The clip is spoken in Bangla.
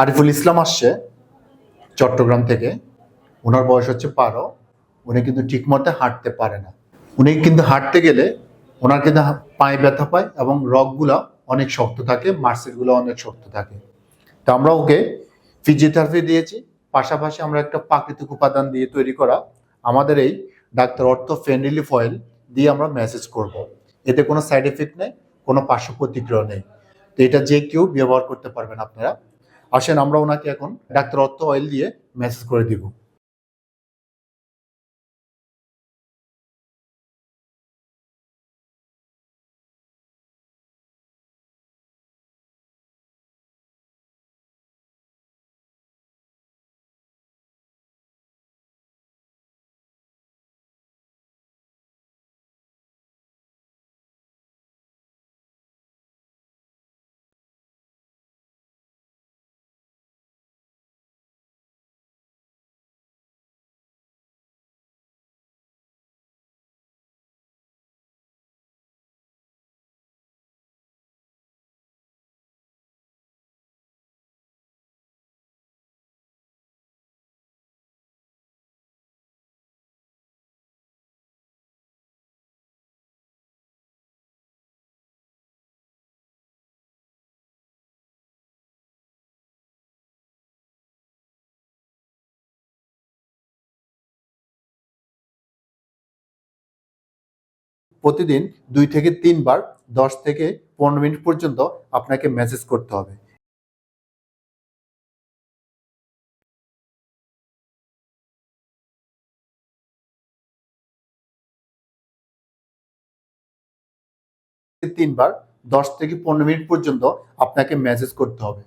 আরিফুল ইসলাম আসছে চট্টগ্রাম থেকে। ওনার বয়স হচ্ছে বারো। উনি কিন্তু ঠিকমতো হাঁটতে পারে না। উনি কিন্তু হাঁটতে গেলে ওনার কিন্তু পায়ে ব্যথা পায় এবং রগগুলা অনেক শক্ত থাকে, মার্সেলগুলো অনেক শক্ত থাকে। তো আমরা ওকে ফিজিওথেরাপি দিয়েছি। পাশাপাশি আমরা একটা প্রাকৃতিক উপাদান দিয়ে তৈরি করা আমাদের এই ডাক্তার অর্থ ফ্রেন্ডলি ফয়েল দিয়ে আমরা মেসেজ করব। এতে কোনো সাইড এফেক্ট নেই, কোনো পার্শ্ব প্রতিক্রিয়া নেই। তো এটা যে কেউ ব্যবহার করতে পারবেন আপনারা। আসেন আমরা ওনাকে এখন ডাক্তার অর্থ অয়েল দিয়ে মেসেজ করে দিব। প্রতিদিন দুই থেকে তিনবার, দশ থেকে পনেরো মিনিট পর্যন্ত আপনাকে মেসেজ করতে হবে। তিনবার, দশ থেকে পনেরো মিনিট পর্যন্ত আপনাকে মেসেজ করতে হবে।